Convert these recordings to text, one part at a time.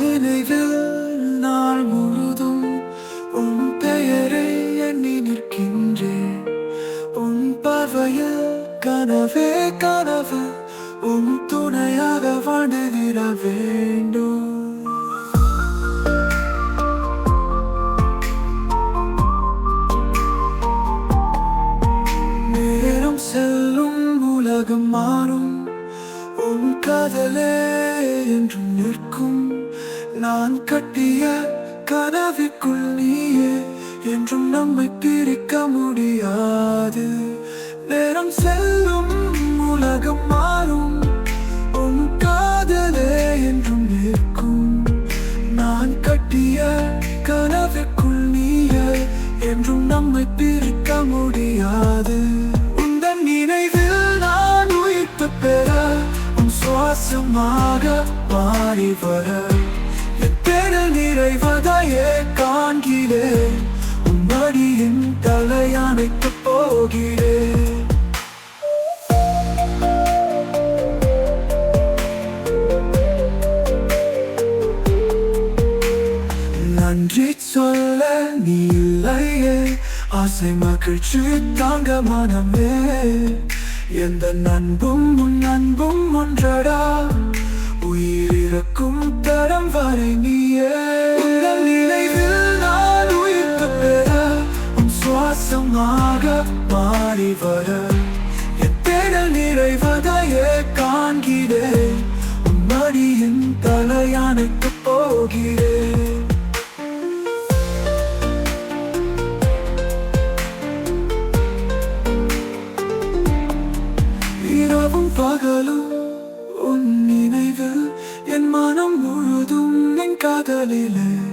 நினைவில் நாள் முழுதும் உன் பெயரை எண்ணி நிற்கின்றேன். உன் பார்வையில் கனவே கனவு உன் துணையாக வாழ்ந்துவிட வேண்டும். நேரம் செல்லும் உலகம் மாறும் உன் காதலே என்றும் நிற்கும். நான் கட்டிய கனவிற்குள் நீயே என்றும் நம்மை பிரிக்க முடியாது. நேரம் செல்லும் உலகம் மாறும். உன் காதலே என்றும் நிற்கும். நான் கட்டிய கனவிற்குள் நீயே என்றும் நம்மை பிரிக்க முடியாது. உந்தன் நினைவில் நான் உயிர்ப்பு பெற உன் சுவாசமாக மாறி வர. எத்தனை நிறைவதையே காண்கிறேன் உன்னடியின் தலையணைக்கு போகிறேன் நன்றி சொல்ல நீ இல்லையே. ஆசை மகிழ்ச்சி தாங்க மனமே. எந்த நண்பும் உன் அன்பும் ஒன்றடா. உயிர் தரம் வரை சுவாசமாக மாறி வர. எத்தேடல் நிறைவதையே காண்கிறேன். உன் மடியின் தலையானைக்கு போகிறேன். இரவும் பகலும் உன் நினைவு என் மனம் முழுதும் என் காதலிலே.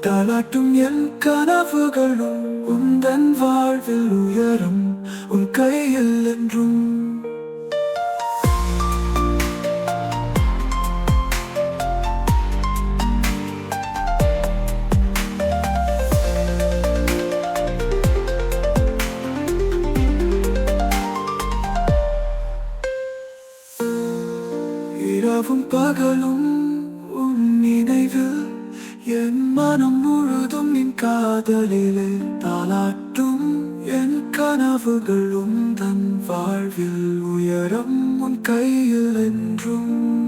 தாளாட்டும் என் கனவுகளும் உந்தன் வாழ்வில் உயரும். உன் கையில் என்றும். இரவும் பகலும் உன் நினைவில் என் மனம் முழுதும் என் காதலிலே தாளாட்டும் என் கனவுகளும் தன் வாழ்வில் உயரம் உன் கையில் என்றும்.